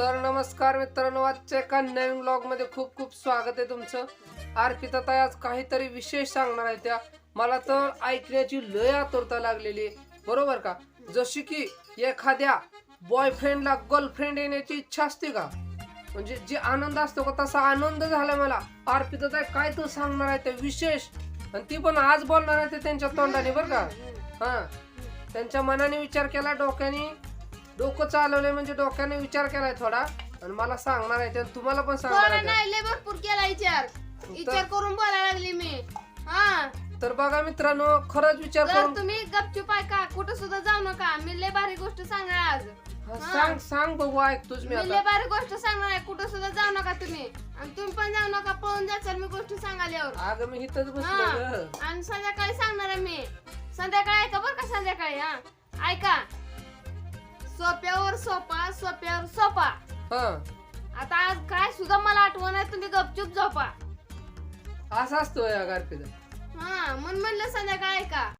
तर नमस्कार मित्रांनो आजच्या एका नवीन ब्लॉगमध्ये खूप खूप स्वागत आहे तुमचं. अर्पिता ताई आज काहीतरी विशेष सांगणार आहे त्या. मला तर ऐकण्याची लय आतुरता लागलेली आहे. बरोबर का? जशी की एखाद्या बॉयफ्रेंडला गर्लफ्रेंड येण्याची इच्छा असते का? म्हणजे जे आनंद असतो का तसा आनंद झाला मला. अर्पिता ताई काय तू सांगणार आहे ते विशेष? आणि ती पण आज बोलणार आहे ते त्यांच्या तोंडाने बरं का? हा. त्यांच्या मनाने विचार केला डोक्याने डोकं चालवलंय म्हणजे डोक्याने विचार केलाय थोडा. आणि मला सांगणार आहे ते. आणि तुम्हाला पण सांगणार आहे. नाही लय भरपूर केला विचार. विचार करून बोलायला लागली मी. हा. तर बघा मित्रांनो खरंच विचार तर करून तुम्ही गपचूप ऐका. कुठं सुद्धा जाऊ नका. मी लय भारी गोष्ट सांगणार आज. हा, सांग सांग बघू ऐकतोच मी मी लय आता भारी गोष्ट सांगणार आहे. कुठं सुद्धा जाऊ नका तुम्ही. आणि तुम्ही पण जाऊ नका. पळून जाचाल मी गोष्ट सांगाल्यावर. अगं मी इथंच बसलो ग. आणि संध्याकाळी सांगणार आहे मी. संध्याकाळी ऐका बरं का संध्याकाळी हा. ऐका. सोप्यावर सोपा सोप्यावर सोपा. हा. आता आज काय सुद्धा मला आठवण आहे तुम्ही गपचूप झोपा. असं असतो या हा म्हणून म्हणलं संध्याकाळी ऐका